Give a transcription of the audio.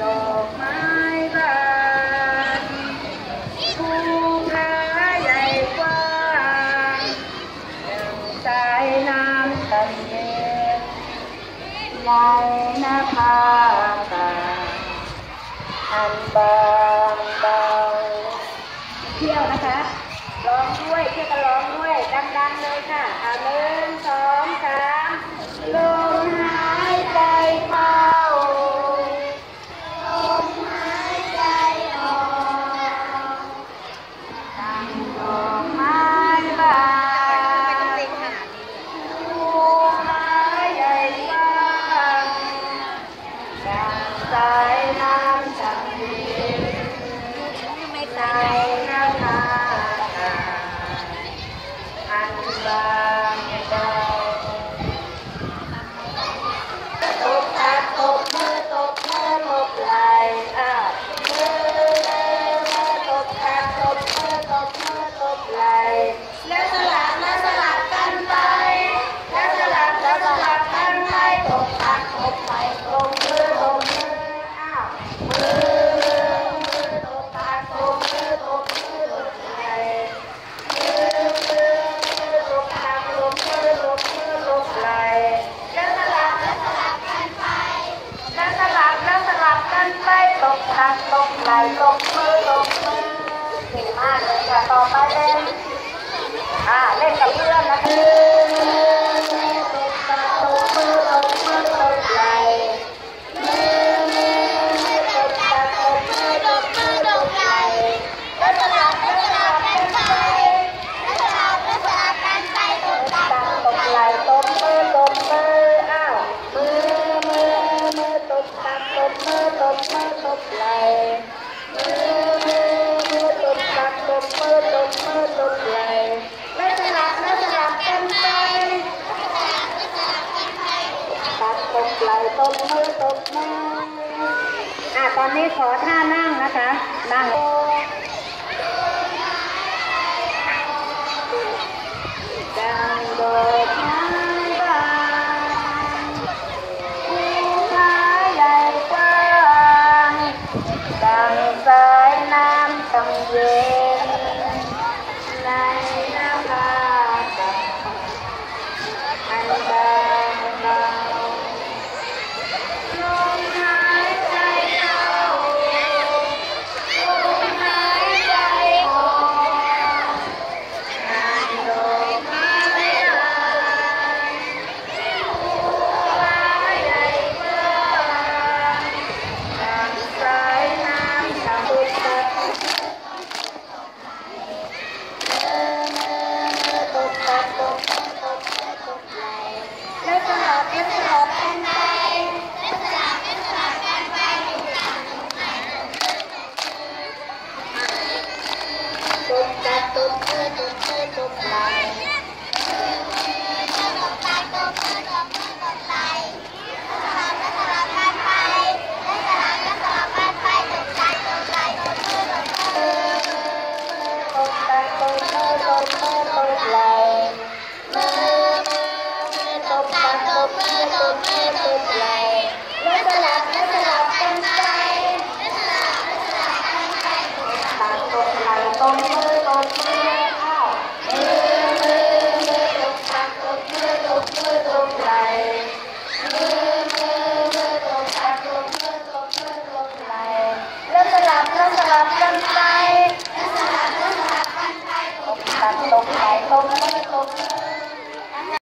ดอกไม้บานภูผาใหญ่กว้างสาน้ำตันเย็นในหน้าผาต่างอันบางเบาเที่ยวนะคะ ร้องด้วยเที่ยวกันร้องด้วย ดังๆเลยค่ะอาเมน Let's ណាត់ទុកដៃទុក ตบมือตบมืออ่ะตอนนี้ขอท่านั่งนะคะนั่งดังโดดดังสายน้ำต้องเย็น